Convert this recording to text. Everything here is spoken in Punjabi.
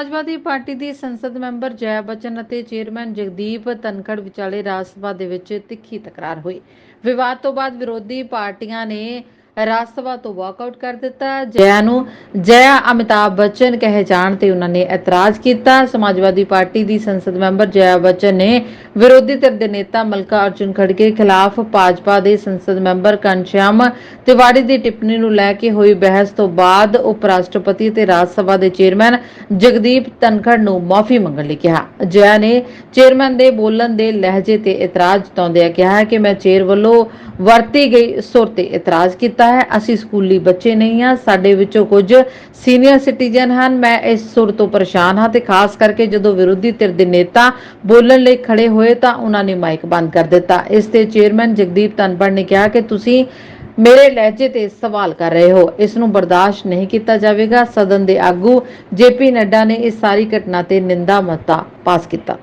ਸਮਾਜਵਾਦੀ ਪਾਰਟੀ ਦੀ ਸੰਸਦ ਮੈਂਬਰ ਜੈ ਬਚਨ ਅਤੇ ਚੇਅਰਮੈਨ ਜਗਦੀਪ ਧਨਖੜ ਵਿਚਾਲੇ ਰਾਜ ਸਭਾ ਦੇ ਵਿੱਚ ਤਿੱਖੀ ਤਕਰਾਰ ਹੋਈ। ਵਿਵਾਦ ਤੋਂ ਬਾਅਦ ਵਿਰੋਧੀ ਪਾਰਟੀਆਂ ਨੇ ਰਾਸਵਾ ਤੋਂ ਵਾਕਆਊਟ ਕਰ ਦਿੱਤਾ। ਜਿਆ ਨੂੰ ਜਿਆ ਅਮਿਤਾਭ ਬੱਚਨ ਕਹੇ ਜਾਣ ਤੇ ਉਹਨਾਂ ਨੇ ਇਤਰਾਜ਼ ਕੀਤਾ। ਸਮਾਜਵਾਦੀ ਪਾਰਟੀ ਦੀ ਸੰਸਦ ਮੈਂਬਰ ਜਯਾ ਬੱਚਨ ਨੇ ਵਿਰੋਧੀ ਧਿਰ ਦੇ ਨੇਤਾ ਮਲਕਾ ਅਰਜੁਨ ਖੜਗੇ ਖਿਲਾਫ ਭਾਜਪਾ ਦੇ ਸੰਸਦ ਮੈਂਬਰ ਕਨਸ਼ਿਆਮ ਤਿਵਾੜੀ ਦੀ ਟਿੱਪਣੀ ਨੂੰ ਲੈ ਕੇ ਹੋਈ ਬਹਿਸ ਤੋਂ ਬਾਅਦ ਉਪ ਰਾਸ਼ਟਰਪਤੀ ਤੇ ਰਾਜ ਸਭਾ ਦੇ ਚੇਅਰਮੈਨ ਜਗਦੀਪ ਤਨਖੜ ਨੂੰ ਮਾਫੀ ਮੰਗਣ ਲਈ ਕਿਹਾ। ਜਿਆ ਨੇ ਚੇਅਰਮੈਨ ਦੇ ਬੋਲਣ ਦੇ ਲਹਿਜੇ ਤੇ ਇਤਰਾਜ਼ ਜਤਾਉਂਦਿਆਂ ਕਿਹਾ ਕਿ ਮੈਂ ਚੇਅਰ ਵੱਲੋਂ ਵਰਤੀ ਗਈ ਸੁਰ ਤੇ ਇਤਰਾਜ਼ ਕੀਤਾ। ਹੈ। ਅਸੀਂ ਸਕੂਲੀ ਬੱਚੇ ਨਹੀਂ ਹਾਂ। ਸਾਡੇ ਵਿੱਚੋਂ ਕੁਝ ਸੀਨੀਅਰ ਸਿਟੀਜ਼ਨ ਹਨ। ਮੈਂ ਇਸ ਸੁਰ ਤੋਂ ਪਰੇਸ਼ਾਨ ਹਾਂ ਤੇ ਖਾਸ ਕਰਕੇ ਜਦੋਂ ਵਿਰੋਧੀ ਧਿਰ ਦੇ ਨੇਤਾ ਬੋਲਣ ਲਈ ਖੜੇ ਹੋਏ ਤਾਂ ਉਹਨਾਂ ਨੇ ਮਾਈਕ ਬੰਦ ਕਰ ਦਿੱਤਾ। ਇਸ ਤੇ ਚੇਅਰਮੈਨ ਜਗਦੀਪ ਧਨਖੜ ਨੇ ਕਿਹਾ ਕਿ ਤੁਸੀਂ ਮੇਰੇ ਲਹਿਜੇ ਤੇ ਸਵਾਲ ਕਰ ਰਹੇ ਹੋ। ਇਸ ਨੂੰ ਬਰਦਾਸ਼ਤ ਨਹੀਂ ਕੀਤਾ ਜਾਵੇਗਾ। ਸਦਨ ਦੇ ਆਗੂ ਜੇਪੀ ਨੱਡਾ ਨੇ ਇਸ ਸਾਰੀ ਘਟਨਾ ਤੇ ਨਿੰਦਾ ਮਤਾ ਪਾਸ ਕੀਤਾ।